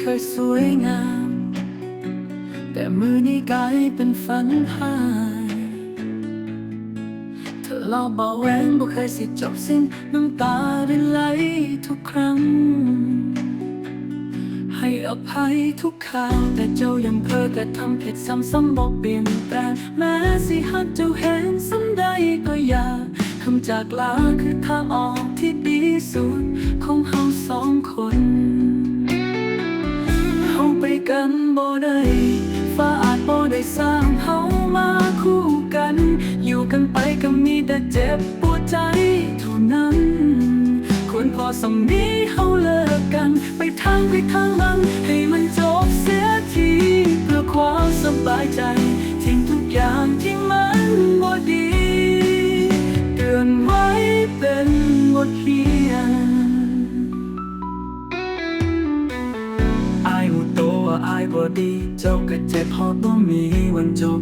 เคยสวยงาม แต่มือนี้กลายเป็นฝันหาย เธอเล่าเบาแหวงบ่เคยสิจบสิ้นน้ำตาได้ไหลทุกครั้ง ให้อภัยทุกคราวแต่เจ้ายังเพ้อกระทำผิดซ้ำๆบอกเปลี่ยนแปลงแม้สิหักเจ้าเห็นซ้ำใดก็อย่าคำจากลาคือทางออกที่ดีสุด สร้างเฮามาคู่กัน อยู่กันไปก็มีแต่เจ็บปวดใจเท่านั้น ควรพอสมนี้เฮาเลิกกัน ไปทางไปทางมัน ให้มันจบเสียทีเพื่อความสบายใจ ทิ้งทุกอย่างที่มันบ่ดี เตือนไว้เป็นบทเรียน ว่าอายบ่ดี เจ้าก็เจ็บพอบ่มีวันจบ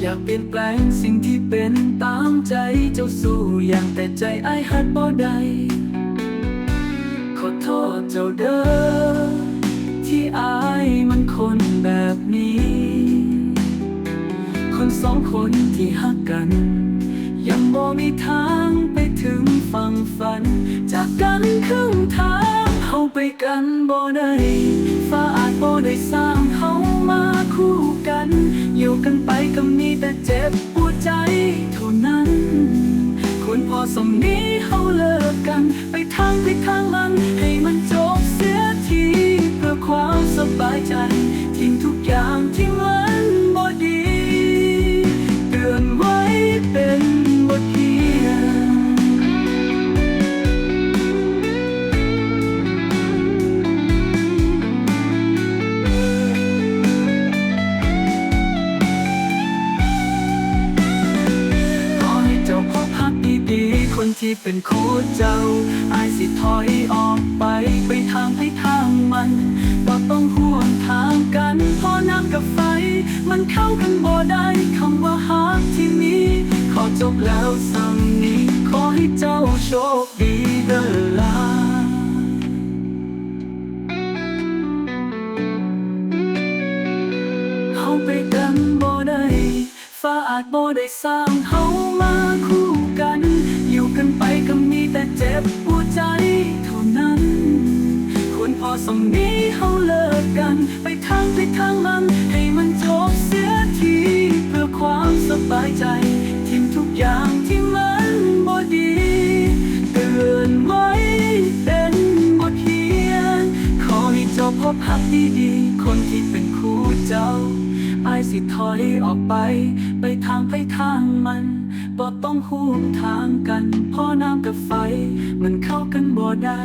อยากเปลี่ยนแปลงสิ่งที่เป็นตามใจเจ้าสู้อย่างแต่ใจไอายหัดบ่ได้ขอโทษเจ้าเด้อที่อายมันคนแบบนี้ คนสองคนที่หักกัน ยังบ่มีทางไปถึงฝั่งฝัน จากกันครึ่งทาง ไปกันบ่ได้ฟ้าอาจบ่ได้สร้างเฮามาคู่กัน อยู่กันไปก็มีแต่เจ็บปวดใจเท่านั้น ควรพอสมนี้เฮาเลิกกัน ไปทางไปทางลังให้ เป็นคู่เจ้าอายสิถอยออกไปไปทางให้ทางมันบ่ต้องห่วงทางกันเพอน้ำกับไฟ มันเข้ากันบ่ได้คำว่าฮักที่มีขอจบแล้วสั่งนี้ ขอให้เจ้าโชคดีเด้อลาเฮาไปกันบ่ได้ฟ้าอาจบ่ได้สร้างเฮามาคู่ รพอสมนี้เฮาเลิกกัน ไปทางไปทางมัน ให้มันจบเสียที เพื่อความสบายใจทิ้งทุกอย่างที่มันบ่ดีเตือนไว้เป็นบทเรียน ขอให้เจ้าพบหักดีๆ คนที่เป็นคู่เจ้าอายสิถอยออกไป ไปทางไปทางมันบ่ต้องห่วงทางกันพราะน้ำกับไฟ มันเข้ากันบ่ได้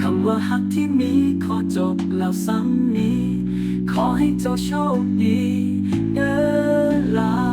คำว่าหักที่มีขอจบแล้วซ้ำนี้ ขอให้เจ้าโชคดีเด้อลา